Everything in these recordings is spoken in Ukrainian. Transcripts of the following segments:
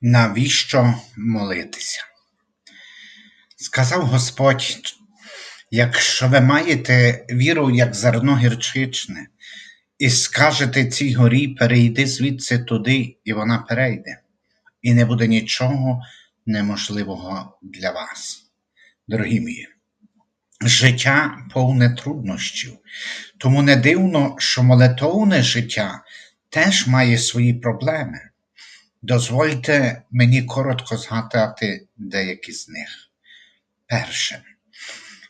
Навіщо молитися? Сказав Господь, якщо ви маєте віру, як зерно гірчичне, і скажете цій горі, перейди звідси туди, і вона перейде, і не буде нічого неможливого для вас. Дорогі мої, життя повне труднощів, тому не дивно, що молитовне життя теж має свої проблеми. Дозвольте мені коротко згадати деякі з них. Перше,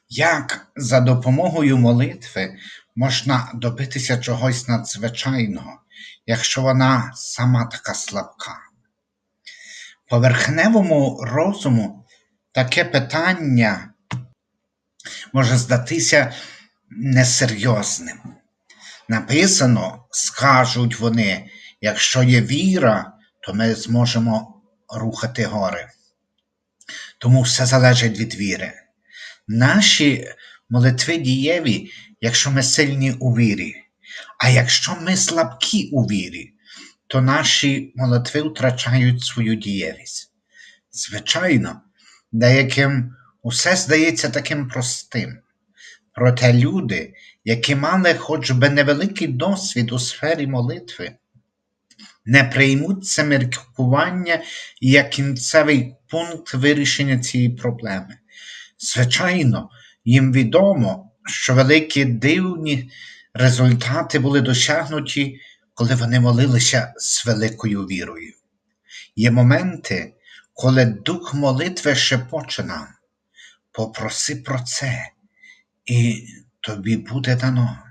як за допомогою молитви можна добитися чогось надзвичайного, якщо вона сама така слабка? Поверхневому розуму таке питання може здатися несерйозним. Написано, скажуть вони, якщо є віра, то ми зможемо рухати гори. Тому все залежить від віри. Наші молитви дієві, якщо ми сильні у вірі, а якщо ми слабкі у вірі, то наші молитви втрачають свою дієвість. Звичайно, деяким усе здається таким простим. Проте люди, які мали хоч би невеликий досвід у сфері молитви, не приймуть це міркування як кінцевий пункт вирішення цієї проблеми. Звичайно, їм відомо, що великі дивні результати були досягнуті, коли вони молилися з великою вірою. Є моменти, коли дух молитви шепоче нам. Попроси про це, і тобі буде дано.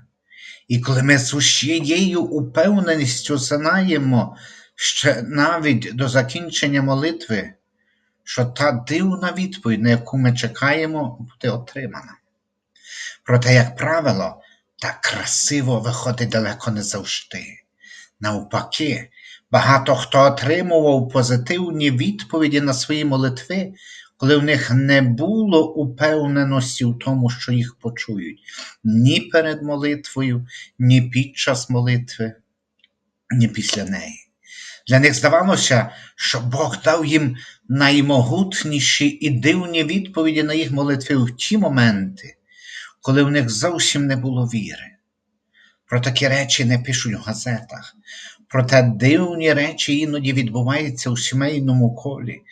І коли ми з усією упевненістю знаємо ще навіть до закінчення молитви, що та дивна відповідь, на яку ми чекаємо, буде отримана. Проте, як правило, так красиво виходить далеко не завжди. Навпаки, багато хто отримував позитивні відповіді на свої молитви, коли в них не було упевненості в тому, що їх почують ні перед молитвою, ні під час молитви, ні після неї. Для них здавалося, що Бог дав їм наймогутніші і дивні відповіді на їх молитви в ті моменти, коли в них зовсім не було віри. Про такі речі не пишуть в газетах, проте дивні речі іноді відбуваються у сімейному колі,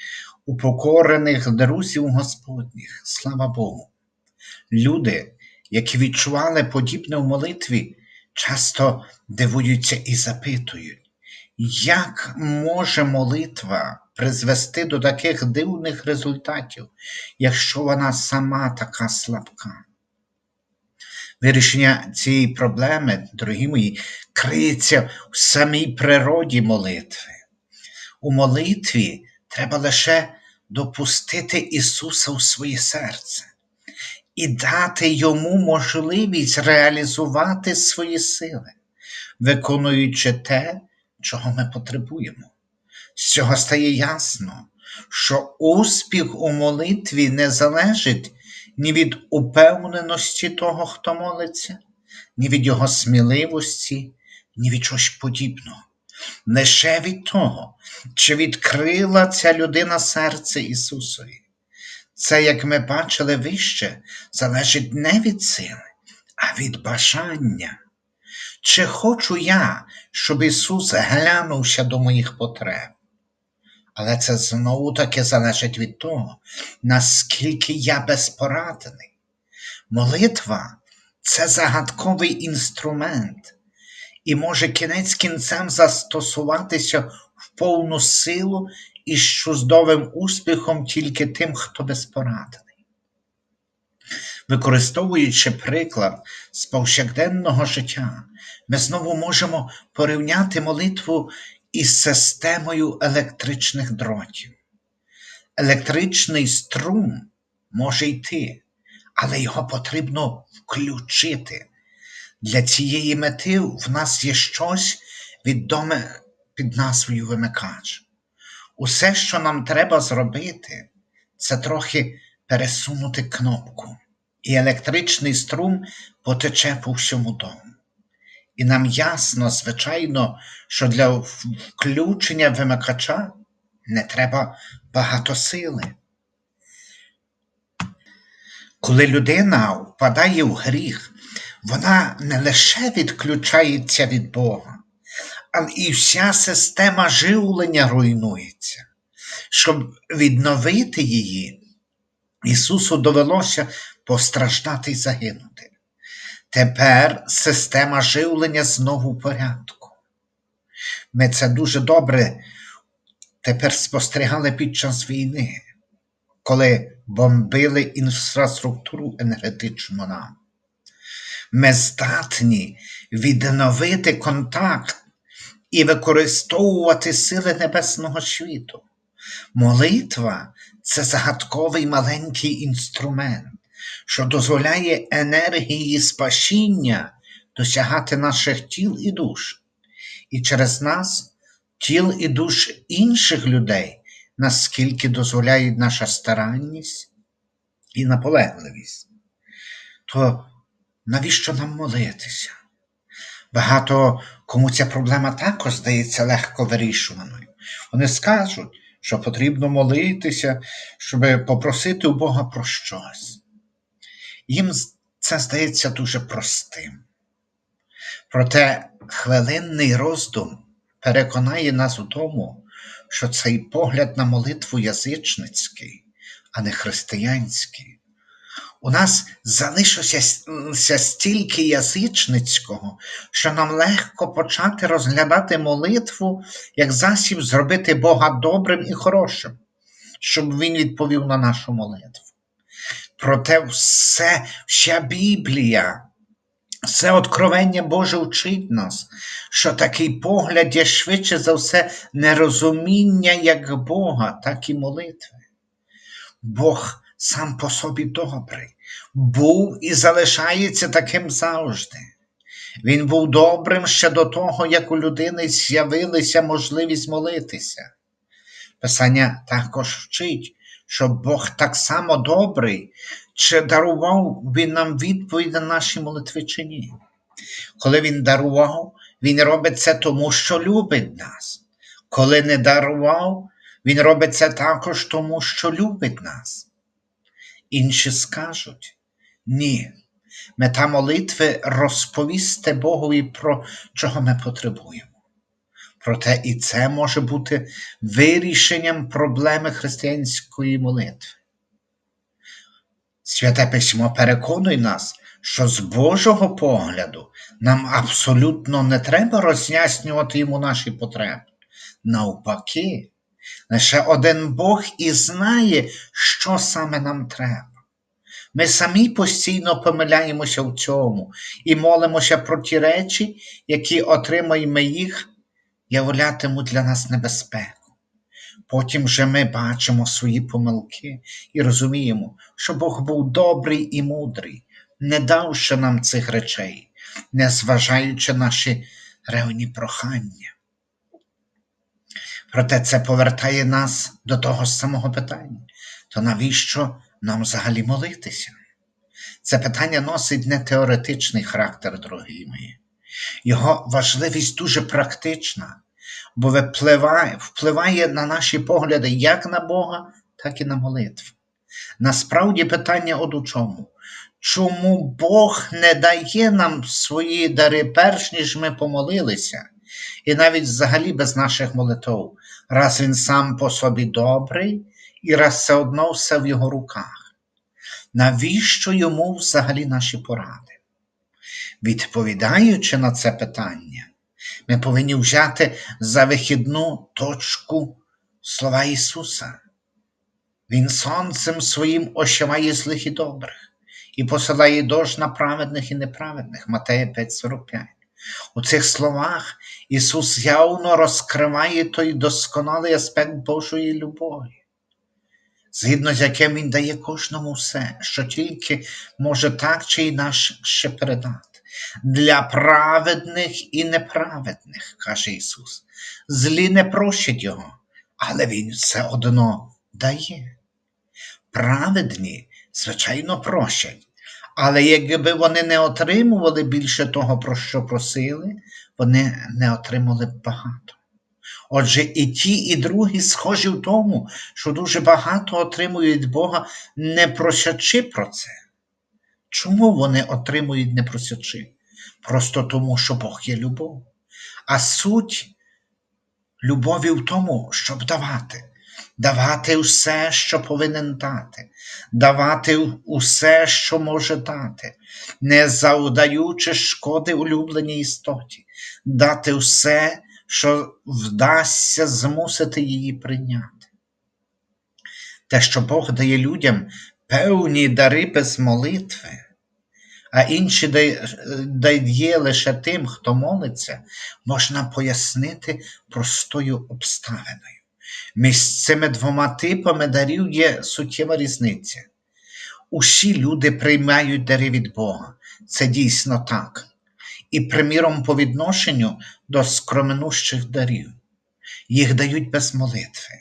у покорених друзів Господніх, слава Богу. Люди, які відчували подібне в молитві, часто дивуються і запитують, як може молитва призвести до таких дивних результатів, якщо вона сама така слабка? Вирішення цієї проблеми, дорогі мої, криється в самій природі молитви. У молитві треба лише допустити Ісуса у своє серце і дати Йому можливість реалізувати свої сили, виконуючи те, чого ми потребуємо. З цього стає ясно, що успіх у молитві не залежить ні від упевненості того, хто молиться, ні від його сміливості, ні від чогось подібного. Лише від того, чи відкрила ця людина серце Ісусові. Це, як ми бачили вище, залежить не від сили, а від бажання. Чи хочу я, щоб Ісус глянувся до моїх потреб? Але це знову таки залежить від того, наскільки я безпорадний. Молитва це загадковий інструмент і може кінець кінцем застосуватися в повну силу і з чудовим успіхом тільки тим, хто безпорадний. Використовуючи приклад з повсякденного життя, ми знову можемо порівняти молитву із системою електричних дротів. Електричний струм може йти, але його потрібно включити. Для цієї мети в нас є щось відоме під назвою вимикач. Усе, що нам треба зробити, це трохи пересунути кнопку, і електричний струм потече по всьому дому. І нам ясно, звичайно, що для включення вимикача не треба багато сили. Коли людина впадає в гріх, вона не лише відключається від Бога, але і вся система живлення руйнується. Щоб відновити її, Ісусу довелося постраждати і загинути. Тепер система живлення знову в порядку. Ми це дуже добре тепер спостерігали під час війни, коли бомбили інфраструктуру енергетичну нам. Ми здатні відновити контакт і використовувати сили небесного світу. Молитва це загадковий маленький інструмент, що дозволяє енергії спасіння досягати наших тіл і душ, і через нас тіл і душ інших людей, наскільки дозволяє наша старанність і наполегливість. То навіщо нам молитися? Багато кому ця проблема також здається легко вирішуваною. Вони скажуть, що потрібно молитися, щоб попросити у Бога про щось. Їм це здається дуже простим. Проте хвилинний роздум переконає нас у тому, що цей погляд на молитву язичницький, а не християнський. У нас залишилося стільки язичницького, що нам легко почати розглядати молитву як засіб зробити Бога добрим і хорошим, щоб Він відповів на нашу молитву. Проте все, вся Біблія, все откровення Боже вчить нас, що такий погляд є швидше за все нерозуміння як Бога, так і молитви. Бог сам по собі добрий, був і залишається таким завжди. Він був добрим ще до того, як у людини з'явилася можливість молитися. Писання також вчить, що Бог так само добрий, чи дарував Він нам відповідь на наші молитви чи ні. Коли Він дарував, Він робить це тому, що любить нас. Коли не дарував, Він робить це також тому, що любить нас. Інші скажуть ні. Мета молитви розповісти Богові про чого ми потребуємо. Проте і це може бути вирішенням проблеми християнської молитви. Святе письмо переконує нас, що з Божого погляду нам абсолютно не треба роз'яснювати йому наші потреби. Навпаки, лише один Бог і знає, що саме нам треба. Ми самі постійно помиляємося в цьому і молимося про ті речі, які отримаємо їх, являтимуть для нас небезпеку. Потім же ми бачимо свої помилки і розуміємо, що Бог був добрий і мудрий, не давши нам цих речей, не зважаючи наші ревні прохання. Проте це повертає нас до того самого питання. То навіщо нам взагалі молитися? Це питання носить не теоретичний характер, дорогі мої. Його важливість дуже практична, бо впливає, впливає на наші погляди як на Бога, так і на молитву. Насправді питання от у чому? Чому Бог не дає нам свої дари перш ніж ми помолилися, і навіть взагалі без наших молитв, раз він сам по собі добрий, і раз все одно все в його руках. Навіщо йому взагалі наші поради? Відповідаючи на це питання, ми повинні взяти за вихідну точку слова Ісуса. Він сонцем своїм ощаває злих і добрих і посилає дощ на праведних і неправедних. Матея 5,45. У цих словах Ісус явно розкриває той досконалий аспект Божої любові, згідно з яким Він дає кожному все, що тільки може так чи інакше передати. Для праведних і неправедних, каже Ісус. Злі не прощать Його, але Він все одно дає. Праведні, звичайно, прощать, але якби вони не отримували більше того, про що просили, вони не отримали б багато. Отже, і ті, і другі схожі в тому, що дуже багато отримують Бога, не просячи про це. Чому вони отримують не просячи? Просто тому, що Бог є любов. А суть любові в тому, щоб давати, давати усе, що повинен дати, давати усе, що може дати, не завдаючи шкоди улюбленій істоті, дати усе, що вдасться змусити її прийняти. Те, що Бог дає людям певні дари без молитви, а інші дає лише тим, хто молиться, можна пояснити простою обставиною. Між цими двома типами дарів є суттєва різниця. Усі люди приймають дари від Бога, це дійсно так. І, приміром, по відношенню до скроменущих дарів, їх дають без молитви.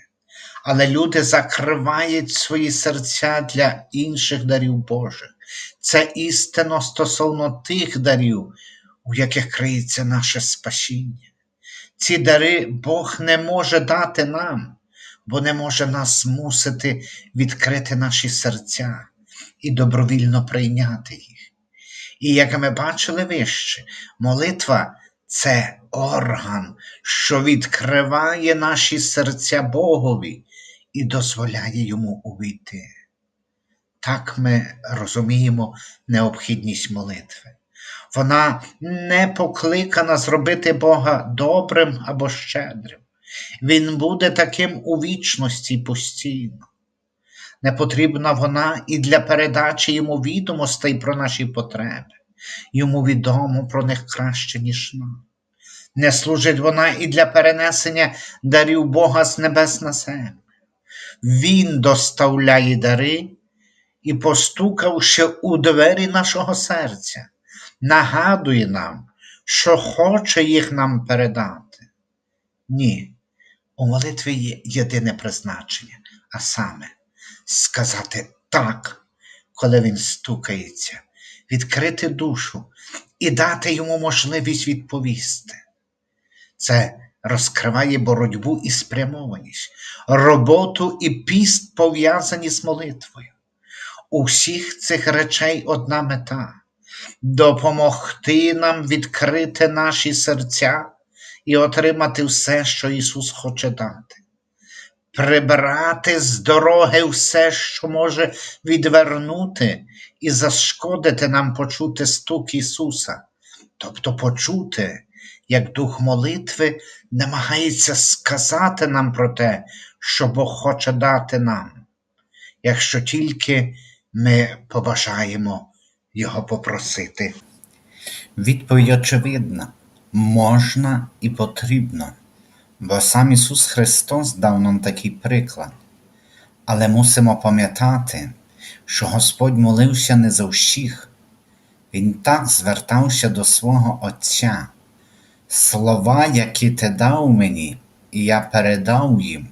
Але люди закривають свої серця для інших дарів Божих. Це істинно стосовно тих дарів, у яких криється наше спасіння. Ці дари Бог не може дати нам, бо не може нас змусити відкрити наші серця і добровільно прийняти їх. І як ми бачили вище, молитва це орган, що відкриває наші серця Богові і дозволяє йому увійти. Так ми розуміємо необхідність молитви. Вона не покликана зробити Бога добрим або щедрим. Він буде таким у вічності постійно. Не потрібна вона і для передачі йому відомостей про наші потреби. Йому відомо про них краще, ніж нам. Не служить вона і для перенесення дарів Бога з небес на землю. Він доставляє дари і, постукавши у двері нашого серця, нагадує нам, що хоче їх нам передати. Ні, у молитві є єдине призначення, а саме сказати так, коли він стукається, відкрити душу і дати йому можливість відповісти. Це розкриває боротьбу і спрямованість, роботу і піст пов'язані з молитвою. У всіх цих речей одна мета допомогти нам відкрити наші серця і отримати все, що Ісус хоче дати, прибрати з дороги все, що може відвернути і зашкодити нам почути стук Ісуса, тобто почути, як дух молитви намагається сказати нам про те, що Бог хоче дати нам, якщо тільки ми побажаємо Його попросити. Відповідь очевидна, можна і потрібно, бо сам Ісус Христос дав нам такий приклад. Але мусимо пам'ятати, що Господь молився не за всіх, Він так звертався до свого Отця. Слова, які ти дав мені, і я передав їм,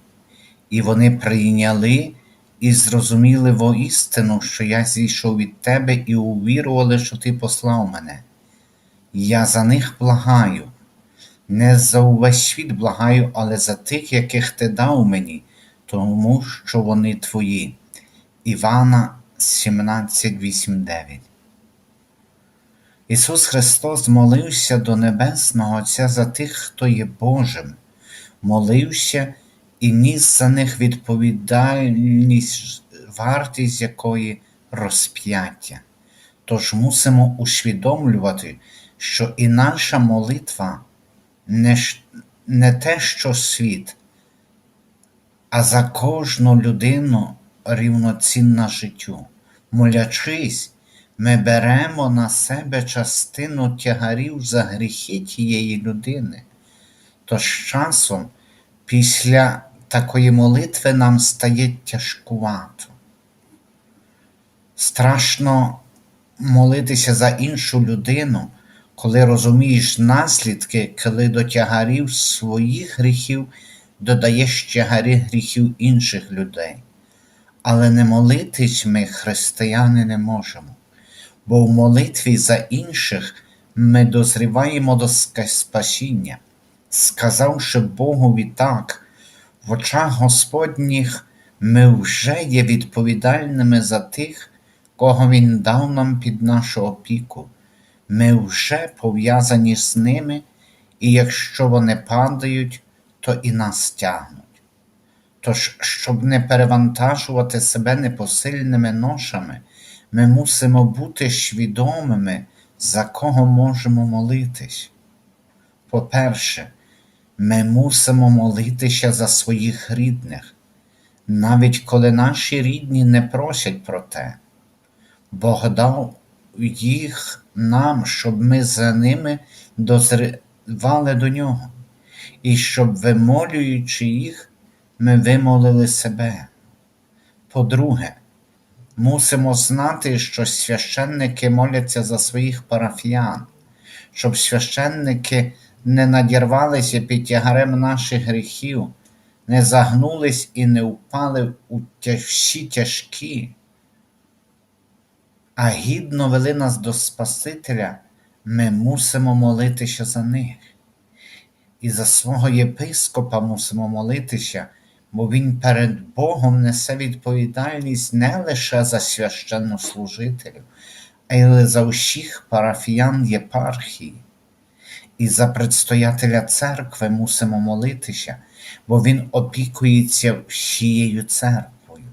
і вони прийняли і зрозуміли воістину, що я зійшов від тебе, і увірували, що ти послав мене. Я за них благаю, не за увесь світ благаю, але за тих, яких ти дав мені, тому що вони твої. Івана 17,8,9 Ісус Христос молився до Небесного Отця за тих, хто є Божим, молився і ніс за них відповідальність, вартість якої розп'яття. Тож мусимо усвідомлювати, що і наша молитва не, не те, що світ, а за кожну людину рівноцінна життю. Молячись, ми беремо на себе частину тягарів за гріхи тієї людини. Тож часом після такої молитви нам стає тяжкувато. Страшно молитися за іншу людину, коли розумієш наслідки, коли до тягарів своїх гріхів додаєш тягарі гріхів інших людей. Але не молитись ми, християни, не можемо, бо в молитві за інших ми дозріваємо до спасіння. сказавши Богові так, в очах Господніх ми вже є відповідальними за тих, кого Він дав нам під нашу опіку. Ми вже пов'язані з ними, і якщо вони падають, то і нас тягнуть. Тож, щоб не перевантажувати себе непосильними ношами, ми мусимо бути свідомими, за кого можемо молитись. По-перше, ми мусимо молитися за своїх рідних, навіть коли наші рідні не просять про те. Бог дав їх нам, щоб ми за ними дозрівали до нього, і щоб, вимолюючи їх, ми вимолили себе. По-друге, мусимо знати, що священники моляться за своїх парафіян, щоб священники не надірвалися під тягарем наших гріхів, не загнулись і не впали у всі тяжкі, а гідно вели нас до Спасителя, ми мусимо молитися за них. І за свого єпископа мусимо молитися, бо він перед Богом несе відповідальність не лише за священнослужителів, а й за усіх парафіян єпархії. І за предстоятеля церкви мусимо молитися, бо він опікується всією церквою.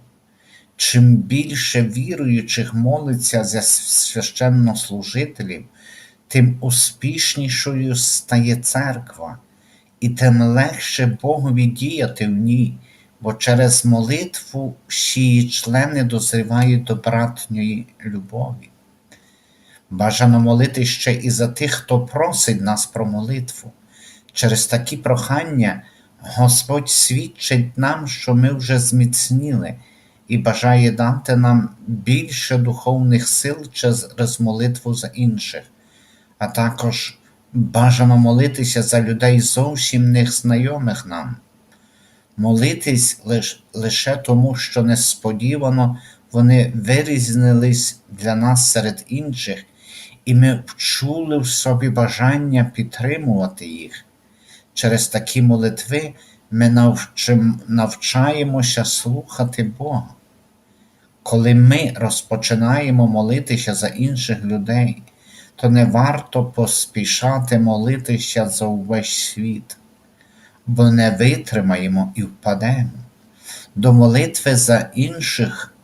Чим більше віруючих молиться за священнослужителів, тим успішнішою стає церква, і тим легше Богові діяти в ній, бо через молитву всі її члени дозрівають до братньої любові. Бажано молити ще і за тих, хто просить нас про молитву. Через такі прохання Господь свідчить нам, що ми вже зміцніли і бажає дати нам більше духовних сил через молитву за інших, а також бажано молитися за людей зовсім незнайомих нам. Молитись лиш, лише тому, що несподівано вони вирізнились для нас серед інших, і ми вчули в собі бажання підтримувати їх. Через такі молитви ми навчим, навчаємося слухати Бога. Коли ми розпочинаємо молитися за інших людей, то не варто поспішати молитися за увесь світ, бо не витримаємо і впадемо. До молитви за інших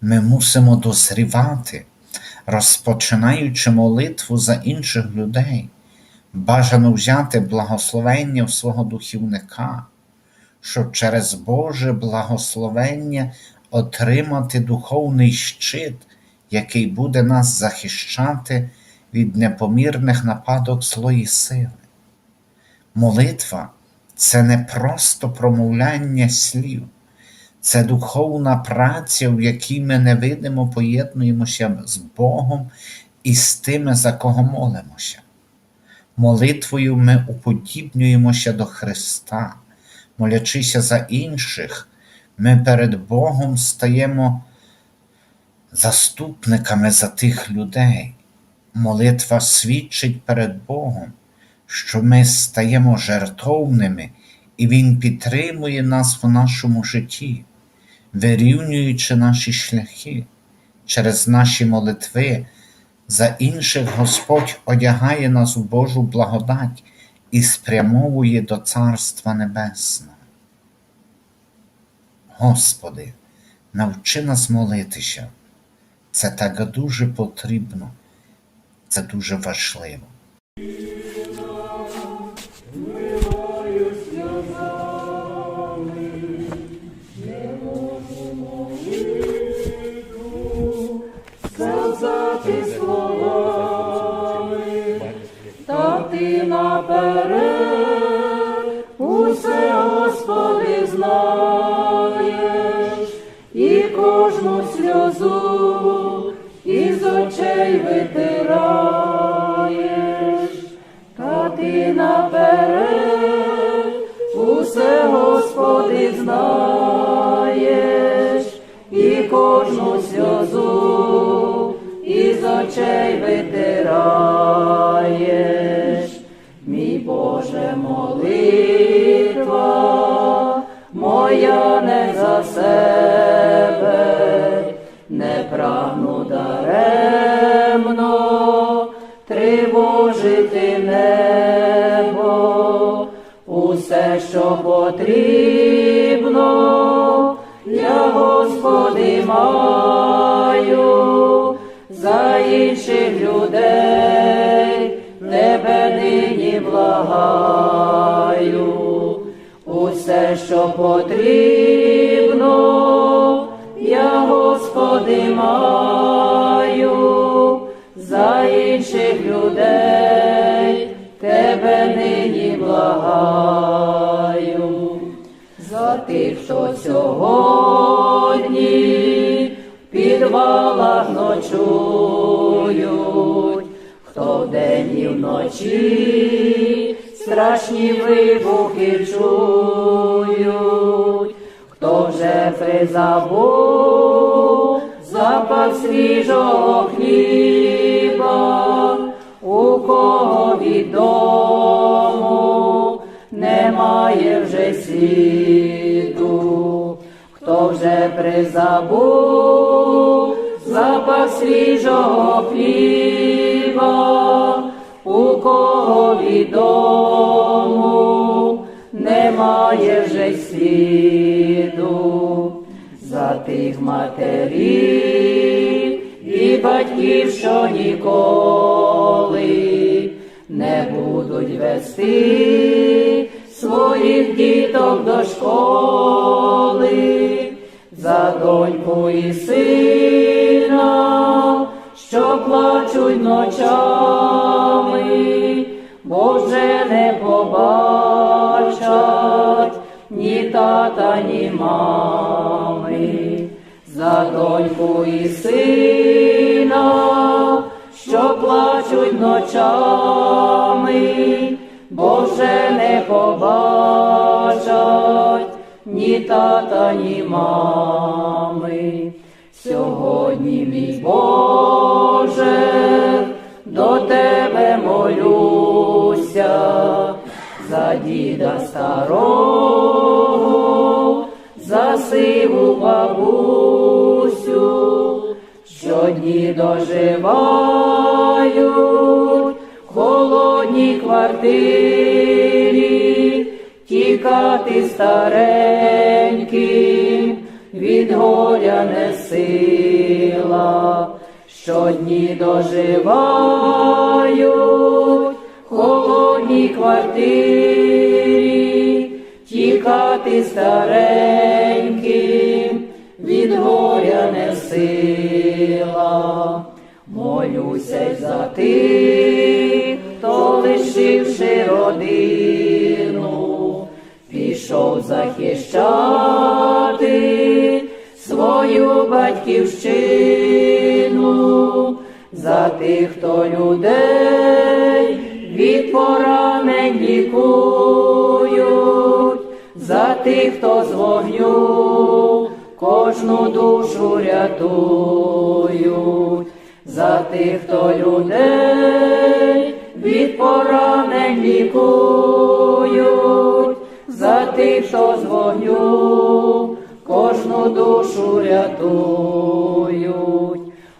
ми мусимо дозрівати, розпочинаючи молитву за інших людей, бажано взяти благословення в свого духівника, щоб через Боже благословення отримати духовний щит, який буде нас захищати від непомірних нападок злої сили. Молитва це не просто промовляння слів, це духовна праця, в якій ми невидимо поєднуємося з Богом і з тими, за кого молимося. Молитвою ми уподібнюємося до Христа, молячися за інших, ми перед Богом стаємо заступниками за тих людей. Молитва свідчить перед Богом, що ми стаємо жертовними, і Він підтримує нас в нашому житті, вирівнюючи наші шляхи через наші молитви. За інших Господь одягає нас у Божу благодать і спрямовує до Царства Небесного. Господи, навчи нас молитися. Це так дуже потрібно, це дуже важливо. Потрібно, я Господи маю за інших людей, тебе нині благаю, усе, що потрібно, хто сьогодні в підвалах ночують, хто вдень і вночі страшні вибухи чують, хто вже призабув запах свіжого хліба, у кого від дому немає вже хто вже призабув запах свіжого хліба, у кого від дому немає вже сліду. За тих матерів і батьків, що ніколи не будуть вести своїх діток до школи, за доньку і сина, що плачуть ночами, бо вже не побачать ні тата, ні мами, за доньку і сина, що плачуть ночами, бо вже не побачать ні тата, ні мами. Сьогодні, мій Боже, до тебе молюся, за діда старого, за сиву бабусю, що дні доживають в холодній квартирі, тікати стареньким від горя не сила, що дні доживають в холодній квартирі, тікати стареньким від горя не сила. Молюся за тих, хто лишивши родину, пішов захищати свою батьківщину, за тих, хто людей від поранень лікують, за тих, хто з вогню кожну душу рятують, за тих, хто людей від поранень лікують, за тих, хто з вогню кожну душу рятують.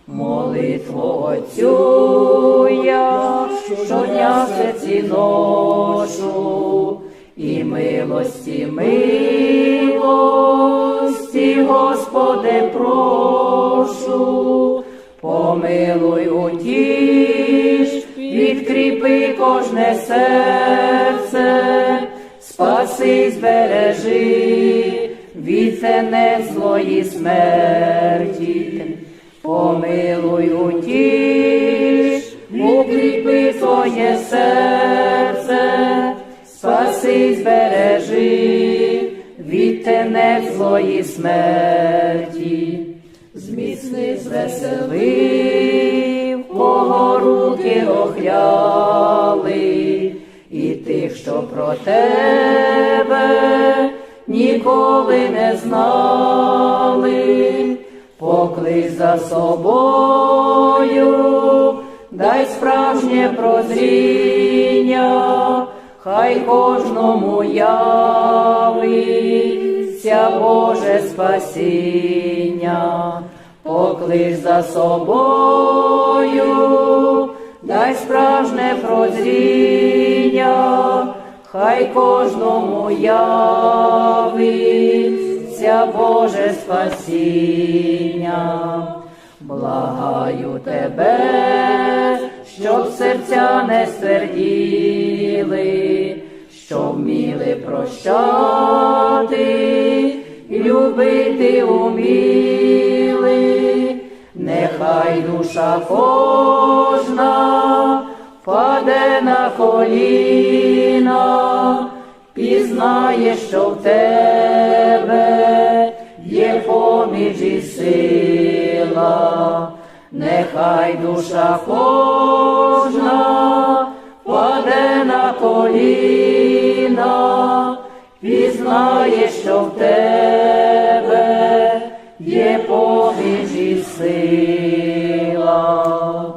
Молитву Отцю я щодня серці ношу, і милості, милості, Господи, прошу, помилуй утіш, відкріпи кожне серце, спаси, збережи від злої смерті. Помилуй утіш, укріпи своє серце, спаси, збережи від злої смерті. Зміцни, звесели, кого руки охляли, що про тебе ніколи не знали. Поклич за собою, дай справжнє прозріння, хай кожному явиться Боже спасіння, поклич за собою, дай справжнє прозріння, хай кожному явиться Боже спасіння. Благаю тебе, щоб серця не стверділи, щоб вміли прощати, любити уміли, нехай душа кожна впаде на коліна, пізнає, що в тебе є поміч і сила, нехай душа кожна паде на коліна, пізнає, що в тебе є поміч і сила.